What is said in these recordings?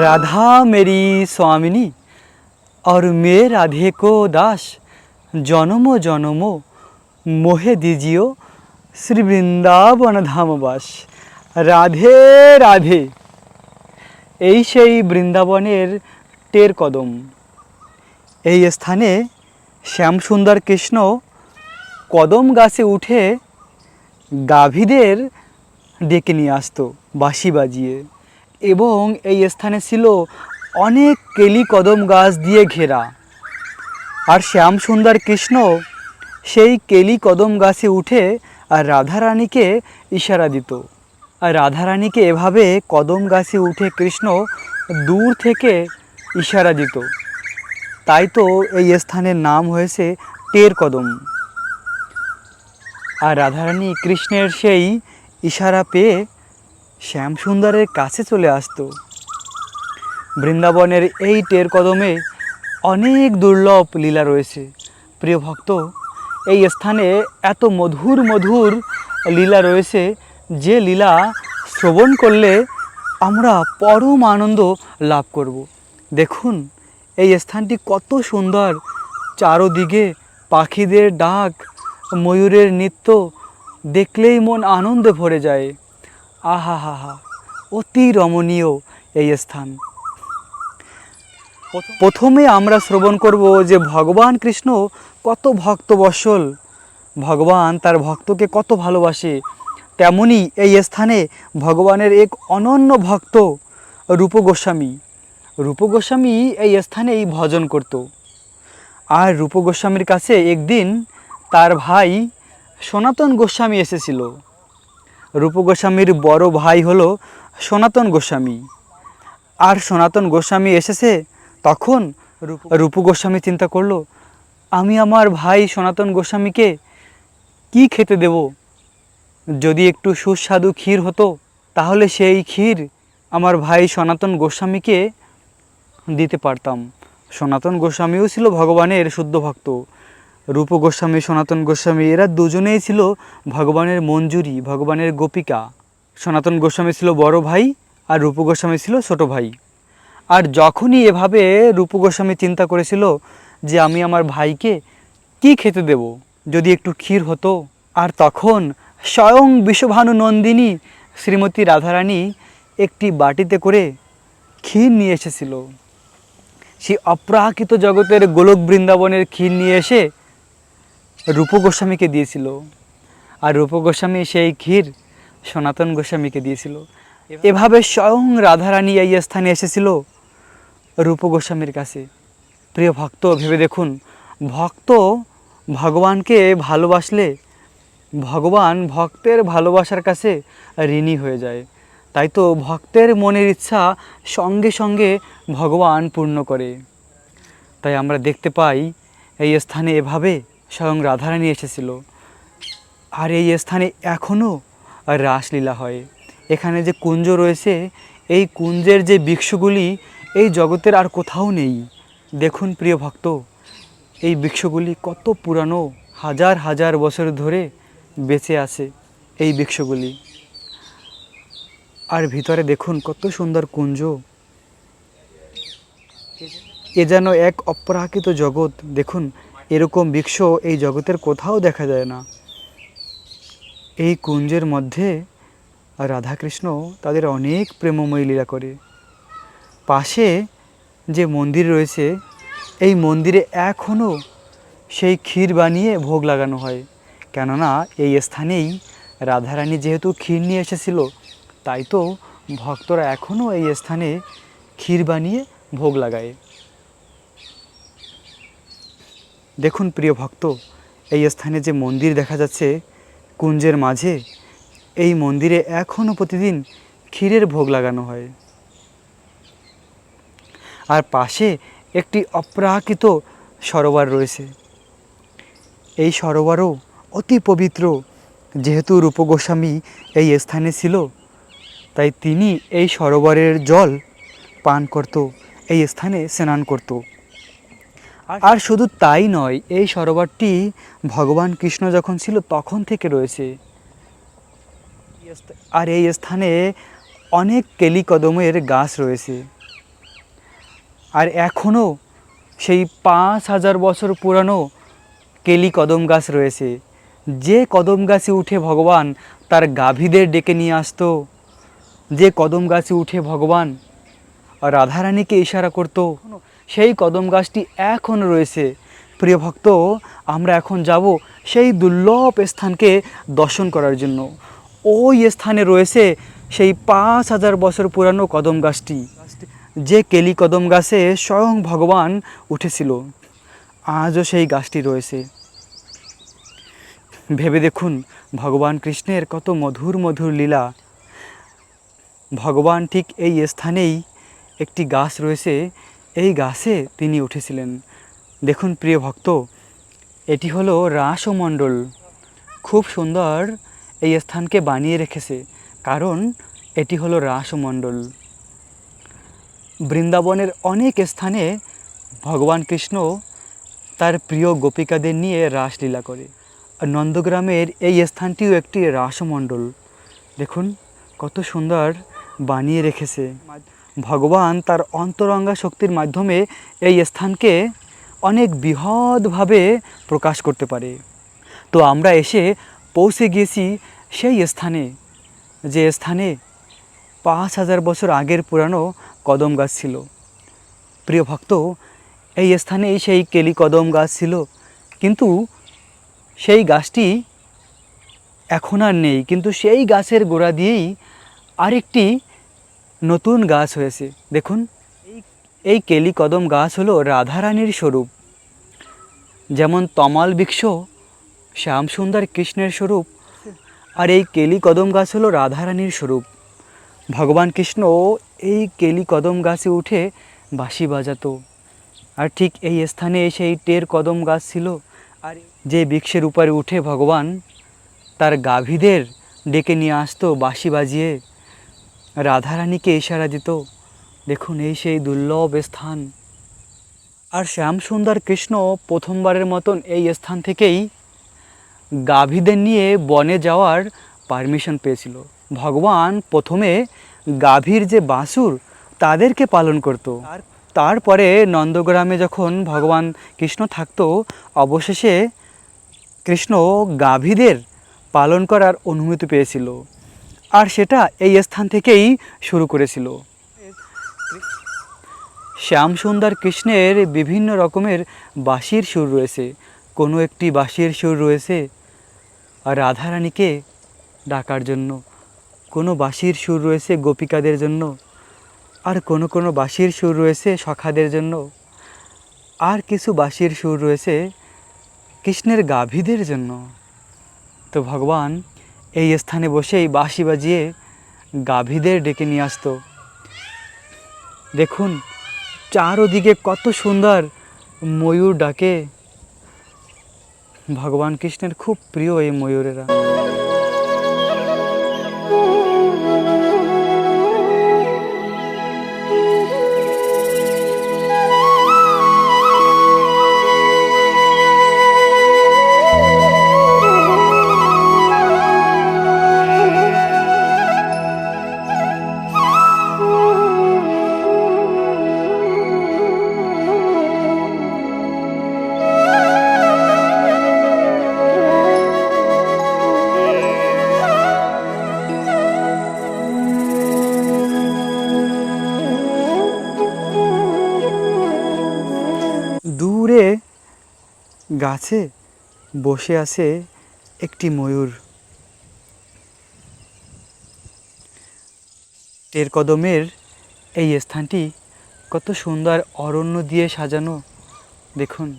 राधा मेरी स्वामिनी और मैं राधे को दास জনমো জনমো মোহে দিজিও শ্রী বৃন্দাবন ধামবাস রাধে রাধে এই সেই বৃন্দাবনের টের কদম এই স্থানে শ্যামসুন্দর কৃষ্ণ কদম গাছে উঠে গাভীদের ডেকে নিয়ে আসতো বাঁশি বাজিয়ে এবং এই স্থানে ছিল অনেক কেলি কদম গাছ দিয়ে ঘেরা। আর শ্যাম সুন্দর কৃষ্ণ সেই কেলি কদম গাছে উঠে আর রাধারানীকে ইশারা দিত। আর রাধারানীকে এভাবে কদম গাছে উঠে কৃষ্ণ দূর থেকে ইশারা দিত। তাই তো এই স্থানের নাম হয়েছে টের কদম। আর রাধারানী কৃষ্ণের সেই ইশারা পেয়ে শ্যামসুন্দরের কাছে চলে আসতো। বৃন্দাবনের এই টের কদমে অনেক দুর্লভ লীলা রয়েছে। প্রিয় ভক্ত, এই স্থানে এত মধুর মধুর লীলা রয়েছে যে লীলা শ্রবণ করলে আমরা পরম আনন্দ লাভ করব। দেখুন, এই স্থানটি কত সুন্দর। চারোদিকে পাখিদের ডাক, ময়ূরের নৃত্য, দেখলেই মন আনন্দে ভরে যায়। আহা হা হা অতি রমণীয় এই স্থান। প্রথমে আমরা শ্রবণ করব যে ভগবান কৃষ্ণ কত ভক্তবৎসল। ভগবান তার ভক্তকে কত ভালোবাসে। তেমনি এই স্থানে ভগবানের এক অনন্য ভক্ত, রূপ গোস্বামী। রূপ গোস্বামী এই স্থানেই ভজন করত। আর রূপ গোস্বামীর কাছে একদিন তার ভাই সনাতন গোস্বামী এসেছিল। রূপ গোস্বামীর বড় ভাই হলো সনাতন গোস্বামী। আর সনাতন গোস্বামী এসেছে, তখন রূপ- গোস্বামী চিন্তা করল, আমি আমার ভাই সনাতন গোস্বামীকে কি খেতে দেব? যদি একটু সুস্বাদু ক্ষীর হতো, তাহলে সেই ক্ষীর আমার ভাই সনাতন গোস্বামীকে দিতে পারতাম। সনাতন গোস্বামীও ছিল ভগবানের শুদ্ধ ভক্ত। রূপ গোস্বামী, সনাতন গোস্বামী, এরা দুজনেই ছিল ভগবানের মঞ্জুরি, ভগবানের গোপিকা। সনাতন গোস্বামী ছিল বড় ভাই আর রূপ গোস্বামী ছিল ছোট ভাই। আর যখনই এভাবে রূপ গোস্বামী চিন্তা করেছিল যে আমি আমার ভাইকে কি খেতে দেব, যদি একটু ক্ষীর হতো, আর তখন স্বয়ং বিশ্বভানু নন্দিনী শ্রীমতী রাধারানী একটি বাটিতে করে ক্ষীর নিয়ে এসেছিল। সেই অপ্রাকৃত জগতের গোলক বৃন্দাবনের ক্ষীর নিয়ে এসে রূপ গোস্বামীকে দিয়েছিল। আর রূপ গোস্বামী সেই ক্ষীর সনাতন গোস্বামীকে দিয়েছিল। এভাবে স্বয়ং রাধারানী এই স্থানে এসেছিল রূপ গোস্বামীর কাছে। প্রিয় ভক্ত, ভেবে দেখুন, ভক্ত ভগবানকে ভালোবাসলে ভগবান ভক্তের ভালোবাসার কাছে ঋণী হয়ে যায়। তাই তো ভক্তের মনের ইচ্ছা সঙ্গে সঙ্গে ভগবান পূর্ণ করে। তাই আমরা দেখতে পাই এই স্থানে এভাবে স্বয়ং রাধারানী এসেছিল। আর এই স্থানে এখনও রাসলীলা হয়। এখানে যে কুঞ্জ রয়েছে, এই কুঞ্জের যে বৃক্ষগুলি এই জগতের আর কোথাও নেই। দেখুন প্রিয় ভক্ত, এই বৃক্ষগুলি কত পুরানো, হাজার হাজার বছর ধরে বেঁচে আছে এই বৃক্ষগুলি আর ভিতরে দেখুন কত সুন্দর কুঞ্জ। এ যেন এক অপরাকৃত জগৎ, দেখুন এরকম বৃক্ষ এই জগতের কোথাও দেখা যায় না। এই কুঞ্জের মধ্যে রাধাকৃষ্ণ তাদের অনেক প্রেমময় লীলা করে। পাশে যে মন্দির রয়েছে, এই মন্দিরে এখনও সেই ক্ষীর বানিয়ে ভোগ লাগানো হয়। কেননা এই স্থানেই রাধারানী যেহেতু ক্ষীর নিয়ে এসেছিল, তাই তো ভক্তরা এখনও এই স্থানে ক্ষীর বানিয়ে ভোগ লাগায়। দেখুন প্রিয় ভক্ত, এই স্থানে যে মন্দির দেখা যাচ্ছে, কুঞ্জের মাঝে, এই মন্দিরে এখনও প্রতিদিন ক্ষীরের ভোগ লাগানো হয়। আর পাশে একটি অপ্রাকৃত সরোবর রয়েছে। এই সরোবরও অতি পবিত্র। যেহেতু রূপ গোস্বামী এই স্থানে ছিল, তাই তিনি এই সরোবরের জল পান করত, এই স্থানে স্নান করত। আর শুধু তাই নয় এই সরোবরটি ভগবান কৃষ্ণ যখন ছিল তখন থেকে রয়েছে। আর এই স্থানে অনেক কেলি কদমের গাছ রয়েছে। আর এখনও সেই পাঁচ হাজার বছর পুরানো কেলি কদম গাছ রয়েছে। যে কদম গাছে উঠে ভগবান তার গাভীদের ডেকে নিয়ে আসতো যে কদম গাছে উঠে ভগবান রাধারানীকে ইশারা করত সেই কদম গাছটি এখনও রয়েছে। প্রিয় ভক্ত, আমরা এখন যাব সেই দুর্লভ স্থানকে দর্শন করার জন্য। ওই স্থানে রয়েছে সেই পাঁচ হাজার বছর পুরানো কদম গাছটি, যে কেলি কদম গাছে স্বয়ং ভগবান উঠেছিল। আজও সেই গাছটি রয়েছে। ভেবে দেখুন, ভগবান কৃষ্ণের কত মধুর মধুর লীলা। ভগবান ঠিক এই স্থানেই একটি গাছ রয়েছে এই গাছে তিনি উঠেছিলেন। দেখুন প্রিয় ভক্ত, এটি হলো রাসমণ্ডল। খুব সুন্দর এই স্থানকে বানিয়ে রেখেছে, কারণ এটি হলো রাসমণ্ডল। বৃন্দাবনের অনেক স্থানে ভগবান কৃষ্ণ তার প্রিয় গোপিকাদের নিয়ে রাসলীলা করে নন্দগ্রামের এই স্থানটিও একটি রাসমণ্ডল। দেখুন কত সুন্দর বানিয়ে রেখেছে। ভগবান তার অন্তরঙ্গা শক্তির মাধ্যমে এই স্থানকে অনেক বৃহৎভাবে প্রকাশ করতে পারে। তো আমরা এসে পৌঁছে গিয়েছি সেই স্থানে, যে স্থানে পাঁচ হাজার বছর আগের পুরানো কদম গাছ ছিল। প্রিয় ভক্ত, এই স্থানেই সেই কেলি কদম গাছ ছিল, কিন্তু সেই গাছটি এখন আর নেই। কিন্তু সেই গাছের গোড়া দিয়েই আরেকটি নতুন গাছ হয়েছে। দেখুন, এই কেলি কদম গাছ হলো রাধারানীর স্বরূপ। যেমন তমাল বৃক্ষ, শ্যামসুন্দর কৃষ্ণের স্বরূপ, আর এই কেলি কদম গাছ হলো রাধারানীর স্বরূপ। ভগবান কৃষ্ণ এই কেলি কদম গাছে উঠে বাঁশি বাজাতো। আর ঠিক এই স্থানে এসে এই টের কদম গাছ ছিল, আর যে বৃক্ষের উপরে উঠে ভগবান তার গাভীদের ডেকে নিয়ে আসতো বাঁশি বাজিয়ে। রাধারানীকে ইশারা দিত, দেখুন, এই সেই দুর্লভ স্থান। আর শ্যামসুন্দর কৃষ্ণ প্রথমবারের মতন এই স্থান থেকেই গাভীদের নিয়ে বনে যাওয়ার পারমিশন পেয়েছিল। ভগবান প্রথমে গাভীর যে বাসুর, তাদেরকে পালন করত। আর তারপরে নন্দগ্রামে যখন ভগবান কৃষ্ণ থাকতো, অবশেষে কৃষ্ণ গাভীদের পালন করার অনুমতি পেয়েছিল। আর সেটা এই স্থান থেকেই শুরু করেছিল। শ্যাম সুন্দর কৃষ্ণের বিভিন্ন রকমের বাঁশির সুর রয়েছে। কোনো একটি বাঁশির সুর রয়েছে আর রাধারানীকে ডাকার জন্য। কোনো বাঁশির সুর রয়েছে গোপিকাদের জন্য। আর কোনো কোনো বাঁশির সুর রয়েছে সখাদের জন্য। আর কিছু বাঁশির সুর রয়েছে কৃষ্ণের গাভীদের জন্য। তো ভগবান এই স্থানে বসেই বাঁশি বাজিয়ে গাভীদের ডেকে নিয়ে আসতো। দেখুন, চারোদিকে কত সুন্দর ময়ূর ডাকে। ভগবান কৃষ্ণের খুব প্রিয় এই ময়ূরেরা। গাছে বসে আছে একটি ময়ূর। টের কদমের এই স্থানটি কত সুন্দর অরণ্য দিয়ে সাজানো, দেখুন।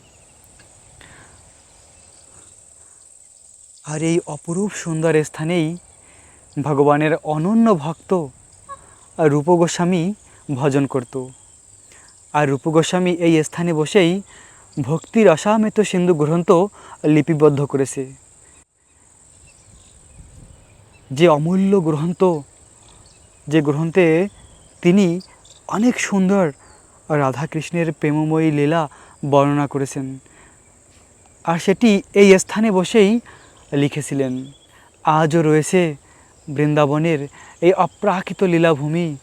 আর এই অপরূপ সুন্দর স্থানেই ভগবানের অনন্য ভক্ত রূপ গোস্বামী ভজন করত। আর রূপ গোস্বামী এই স্থানে বসেই ভক্তির অসামিত সিন্ধু গ্রন্থ লিপিবদ্ধ করেছে। যে অমূল্য গ্রন্থ, যে গ্রন্থে তিনি অনেক সুন্দর রাধাকৃষ্ণের প্রেমময়ী লীলা বর্ণনা করেছেন, আর সেটি এই স্থানে বসেই লিখেছিলেন। আজও রয়েছে বৃন্দাবনের এই অপ্রাকৃত লীলাভূমি,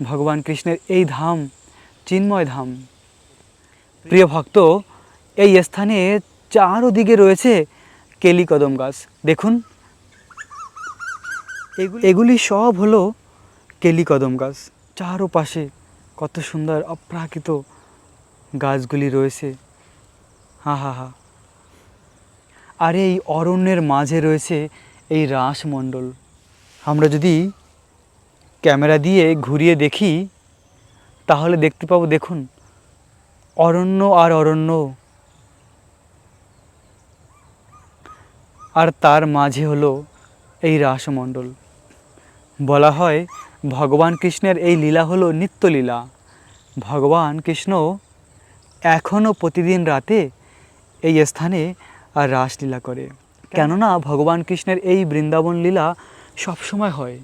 ভগবান কৃষ্ণের এই ধাম, চিন্ময় ধাম। প্রিয় ভক্ত এই স্থানে চারোদিকে রয়েছে কেলি কদম গাছ। দেখুন এগুলি সব হলো কেলি কদম গাছ। চারোপাশে কত সুন্দর অপ্রাকৃত গাছগুলি রয়েছে। হা হা হা। আর এই অরণ্যের মাঝে রয়েছে এই রাসমণ্ডল। আমরা যদি ক্যামেরা দিয়ে ঘুরিয়ে দেখি তাহলে দেখতে পাবো দেখুন অরণ্য আর অরণ্য। আর তার মাঝে হলো এই রাসমণ্ডল। বলা হয় ভগবান কৃষ্ণের এই লীলা হলো নিত্যলীলা। ভগবান কৃষ্ণ এখনও প্রতিদিন রাতে এই স্থানে আর রাসলীলা করে। কেননা ভগবান কৃষ্ণের এই বৃন্দাবন লীলা সবসময় হয়।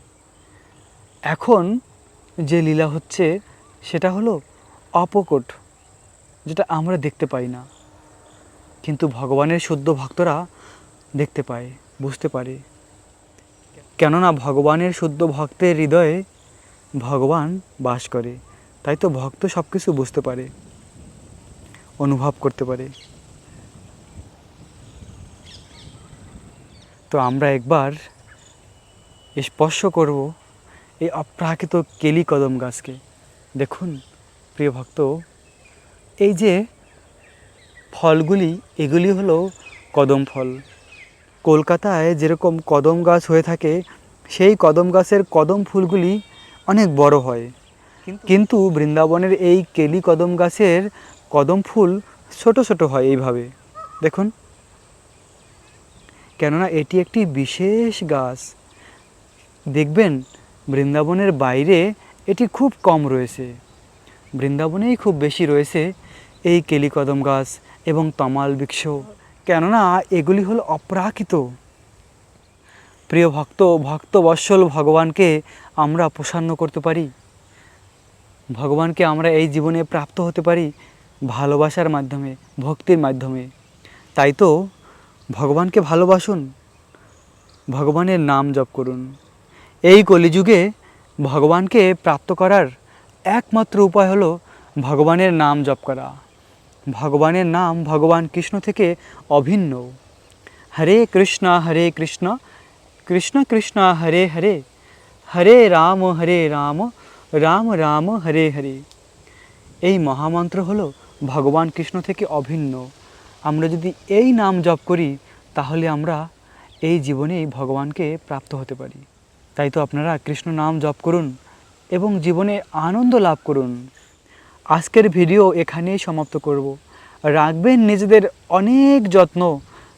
এখন যে লীলা হচ্ছে সেটা হলো অপকট। যেটা আমরা দেখতে পাই না। কিন্তু ভগবানের শুদ্ধ ভক্তরা দেখতে পায়, বুঝতে পারে। কেননা ভগবানের শুদ্ধ ভক্তের হৃদয়ে ভগবান বাস করে, তাই তো ভক্ত সব কিছু বুঝতে পারে, অনুভব করতে পারে। তো আমরা একবার স্পর্শ করব এই অপ্রাকৃত কেলি কদম গাছকে। দেখুন, প্রিয় ভক্ত এই যে ফলগুলি এগুলি হলো কদম ফল। কলকাতায় যেরকম কদম গাছ হয়ে থাকে সেই কদম গাছের কদম ফুলগুলি অনেক বড় হয়। কিন্তু বৃন্দাবনের এই কেলি কদম গাছের কদম ফুল ছোট ছোট হয় এইভাবে। দেখুন। কেননা এটি একটি বিশেষ গাছ। দেখবেন বৃন্দাবনের বাইরে এটি খুব কম রয়েছে। বৃন্দাবনেই খুব বেশি রয়েছে এই কেলিকদম গাছ এবং তমাল বৃক্ষ। কেননা এগুলি হল অপ্রাকৃত। প্রিয় ভক্ত ভক্তবৎসল ভগবানকে আমরা প্রসন্ন করতে পারি। ভগবানকে আমরা এই জীবনে প্রাপ্ত হতে পারি ভালোবাসার মাধ্যমে, ভক্তির মাধ্যমে। তাই তো ভগবানকে ভালোবাসুন, ভগবানের নাম জপ করুন। এই কলিযুগে ভগবানকে প্রাপ্ত করার একমাত্র উপায় হলো ভগবানের নাম জপ করা। ভগবানের নাম ভগবান কৃষ্ণ থেকে অভিন্ন। হরে কৃষ্ণ হরে কৃষ্ণ কৃষ্ণ কৃষ্ণ, হরে হরে হরে রাম হরে রাম রাম রাম, হরে হরে। এই মহামন্ত্র হলো ভগবান কৃষ্ণ থেকে অভিন্ন। আমরা যদি এই নাম জপ করি, তাহলে আমরা এই জীবনেই ভগবানকে প্রাপ্ত হতে পারি। তাই তো আপনারা কৃষ্ণ নাম জপ করুন এবং জীবনে আনন্দ লাভ করুন। আজকের ভিডিও এখানেই সমাপ্ত করব। রাখবেন নিজেদের অনেক যত্ন।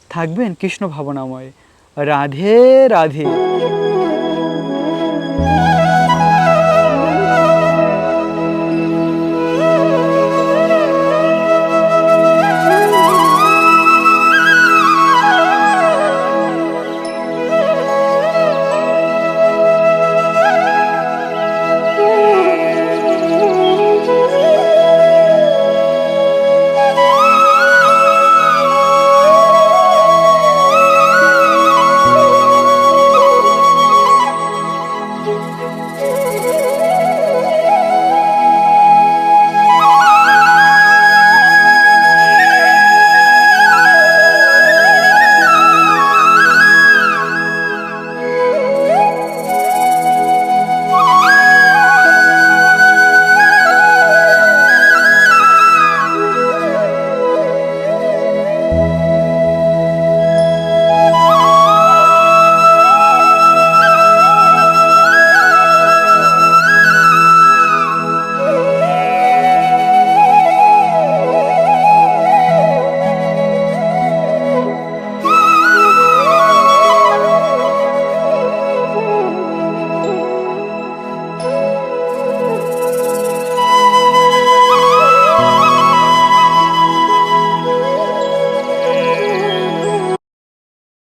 থাকবেন কৃষ্ণ ভাবনাময়। রাধে রাধে।